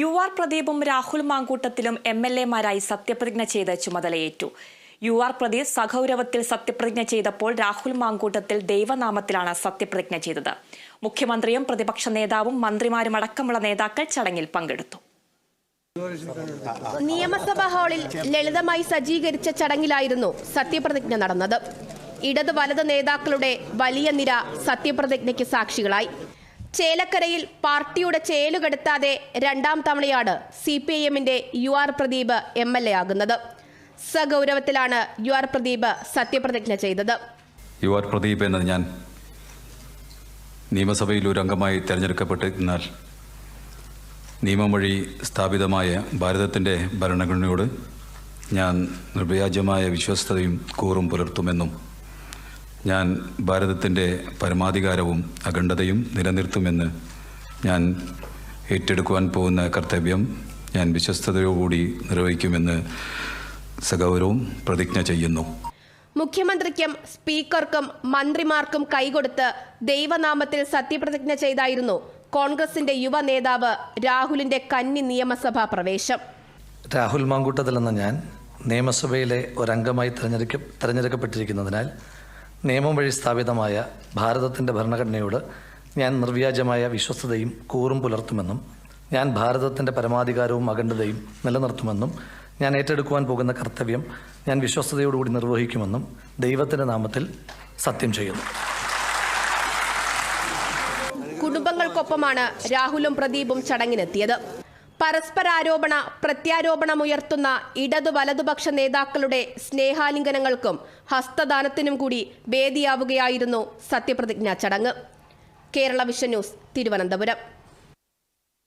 U R പ്രദീപും രാഹുൽ മാങ്കൂട്ടത്തിലും M L എമാരായി സത്യപ്രതിജ്ഞ ചെയ്ത് ചുമതലയേറ്റു. യു ആർ പ്രദീപ് സഗൗരവത്തിൽ സത്യപ്രതിജ്ഞ ചെയ്തപ്പോൾ രാഹുൽ മാങ്കൂട്ടത്തിൽ ദൈവനാമത്തിലാണ് സത്യപ്രതിജ്ഞ ചെയ്തത്. മുഖ്യമന്ത്രിയും പ്രതിപക്ഷ നേതാവും മന്ത്രിമാരും അടക്കമുള്ള നേതാക്കൾ ചടങ്ങിൽ പങ്കെടുത്തു. നിയമസഭാ ഹാളിൽ ലളിതമായി സജ്ജീകരിച്ച ചടങ്ങിലായിരുന്നു സത്യപ്രതിജ്ഞ നടന്നത്. ഇടത് വലത് നേതാക്കളുടെ വലിയ നിര സത്യപ്രതിജ്ഞയ്ക്ക് സാക്ഷികളായി. ചേലക്കരയിൽ പാർട്ടിയുടെ ചേലുകെടുത്താതെ രണ്ടാം തവണയാണ് സി പി ഐ എമ്മിന്റെ U R Pradeep M L A ആകുന്നത്. സഗൗരവത്തിലാണ് യു ആർ പ്രദീപ് സത്യപ്രതിജ്ഞ ചെയ്തത്. യു ആർ പ്രദീപ് എന്നത് ഞാൻ നിയമസഭയിൽ ഒരു അംഗമായി തിരഞ്ഞെടുക്കപ്പെട്ടിരുന്നാൽ നിയമം വഴി സ്ഥാപിതമായ ഭാരതത്തിന്റെ ഭരണഘടനയോട് ഞാൻ നിർവ്യാജമായ വിശ്വസ്തയും കൂറും പുലർത്തുമെന്നും ഞാൻ ഭാരതത്തിന്റെ പരമാധികാരവും അഖണ്ഡതയും നിലനിർത്തുമെന്ന് ഞാൻ ഏറ്റെടുക്കുവാൻ പോകുന്ന കർത്തവ്യം ഞാൻ വിശ്വസ്തയോടുകൂടി നിർവഹിക്കുമെന്ന് സഗൗരവും പ്രതിജ്ഞ ചെയ്യുന്നു. മുഖ്യമന്ത്രിക്കും സ്പീക്കർക്കും മന്ത്രിമാർക്കും കൈകൊടുത്ത് ദൈവനാമത്തിൽ സത്യപ്രതിജ്ഞ ചെയ്തായിരുന്നു കോൺഗ്രസിന്റെ യുവ നേതാവ് രാഹുലിന്റെ കന്നി നിയമസഭാ പ്രവേശം. രാഹുൽ മാങ്കൂട്ടത്തിൽ എന്ന ഞാൻ നിയമസഭയിലെ ഒരംഗമായി തെരഞ്ഞെടുക്ക തിരഞ്ഞെടുക്കപ്പെട്ടിരിക്കുന്നതിനാൽ നിയമം വഴി സ്ഥാപിതമായ ഭാരതത്തിന്റെ ഭരണഘടനയോട് ഞാൻ നിർവ്യാജമായ വിശ്വസ്തതയും കൂറും പുലർത്തുമെന്നും ഞാൻ ഭാരതത്തിന്റെ പരമാധികാരവും അഖണ്ഡതയും നിലനിർത്തുമെന്നും ഞാൻ ഏറ്റെടുക്കുവാൻ പോകുന്ന കർത്തവ്യം ഞാൻ വിശ്വസ്തയോടുകൂടി നിർവഹിക്കുമെന്നും ദൈവത്തിന്റെ നാമത്തിൽ സത്യം ചെയ്യുന്നു. കുടുംബങ്ങൾക്കൊപ്പമാണ് രാഹുലും പ്രദീപും ചടങ്ങിനെത്തിയത്. പരസ്പരാരോപണ പ്രത്യാരോപണമുയർത്തുന്ന ഇടതു വലതുപക്ഷ നേതാക്കളുടെ സ്നേഹാലിംഗനങ്ങൾക്കും ഹസ്തദാനത്തിനും കൂടി വേദിയാവുകയായിരുന്നു സത്യപ്രതിജ്ഞാ ചടങ്ങ്. Kerala vision news Thiruvananthapuram.